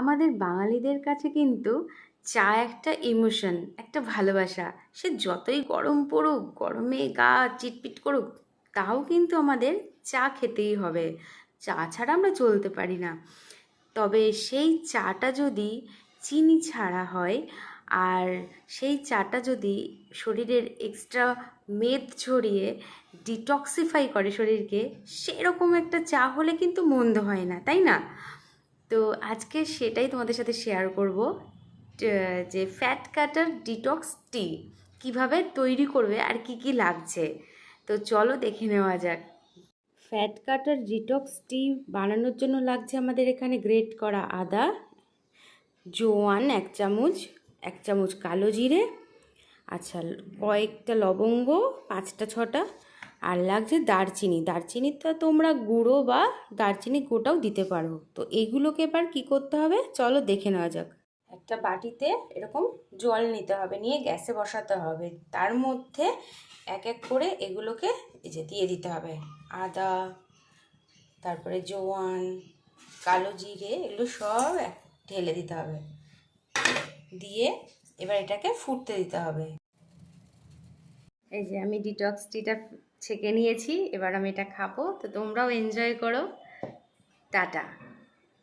আমাদের বাঙালিদের কাছে কিন্তু চা একটা ইমোশন একটা ভালোবাসা। সে যতই গরম পড়ুক, গরমে গা চিটপিট করুক, তাও কিন্তু আমাদের চা খেতেই হবে। চা ছাড়া আমরা চলতে পারি না। তবে সেই চাটা যদি চিনি ছাড়া হয়, আর সেই চাটা যদি শরীরের এক্সট্রা মেদ ছড়িয়ে ডিটক্সিফাই করে শরীরকে, সেরকম একটা চা হলে কিন্তু মন্দ হয় না, তাই না? তো আজকে সেটাই তোমাদের সাথে শেয়ার করব যে ফ্যাট কাটার ডিটক্স টি কীভাবে তৈরি করবে আর কি কি লাগছে। তো চলো দেখে নেওয়া যাক। ফ্যাট কাটার ডিটক্স টি বানানোর জন্য লাগছে আমাদের এখানে গ্রেট করা আদা, জোয়ান এক চামচ এক চামচ কালো জিরে আচ্ছা কয়েকটা লবঙ্গ, পাঁচটা ছটা আর লাগছে দারচিনি। দারচিনিটা তোমরা গুঁড়ো বা দারচিনি গোটাও দিতে পারো। তো এগুলোকে এবার কি করতে হবে? চলো দেখে নেওয়া যাক। একটা বাটিতে এরকম জল নিতে হবে, নিয়ে গ্যাসে বসাতে হবে। তার মধ্যে এক এক করে এগুলোকে যে দিয়ে দিতে হবে। আদা, তারপরে জোয়ান, কালো জিরে এগুলো সব ঢেলে দিতে হবে। দিয়ে এবার এটাকে ফুটতে দিতে হবে। এই যে আমি ডিটক্স টিটা ছেঁকে নিয়েছি এবার আমি এটা খাব। তো তোমরাও এনজয় করো। টাটা।